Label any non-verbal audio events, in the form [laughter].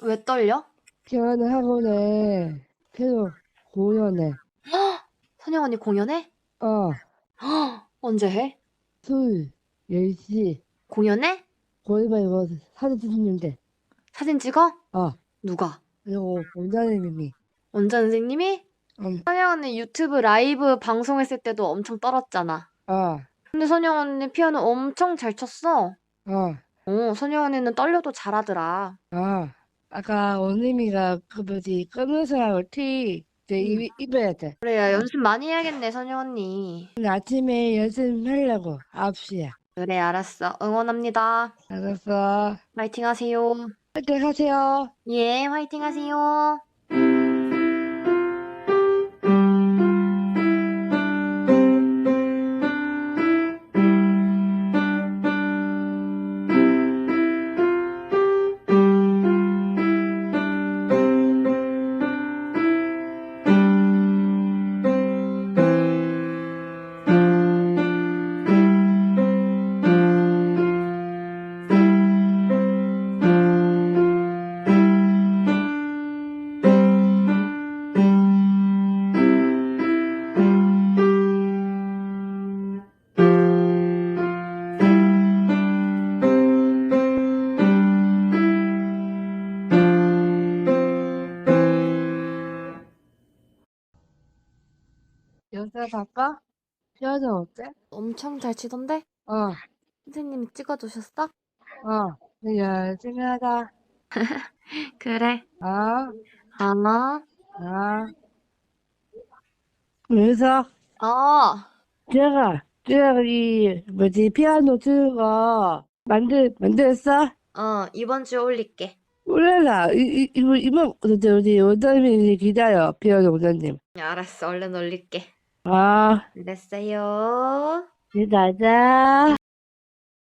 왜 떨려? 피아노 학원에 새로 공연해. [gasps] 선영 언니 공연해? 어, [gasps] 언제 해? 술 10시. 공연해? 거기만 이거 사진 찍는데. 사진 찍어? 어, 누가? 그리고 원장님이. 원장 선생님이? 음, 선영 언니 유튜브 라이브 방송했을 때도 엄청 떨었잖아. 어, 근데 선영 언니 피아노 엄청 잘 쳤어. 어, 어, 선영 언니는 떨려도 잘하더라. 어. 아까 원님이가 그 뭐지, 검은 색하고 티 음. 입, 입어야 돼. 그래, 야, 연습 많이 해야겠네, 선영 언니. 오늘 아침에 연습하려고 9시야. 그래, 알았어. 응원합니다. 알았어. 화이팅 하세요. 화이팅 하세요. 예, 화이팅 하세요. 연습 갈까? 피아노 어때? 엄청 잘 치던데? 어, 선생님이 찍어주셨어? 어. 열심히 하자. [laughs] 그래. 어, 아, 어. 그래서 어. 제가 제가 이 뭐지 피아노 치는 거 만들 만들었어? 어, 이번 주에 올릴게. 몰라 이, 이, 이만 어디 어디 원장님이 기다려 피아노 원장님 알았어, 얼른 올릴게. 아 됐어요. 기다려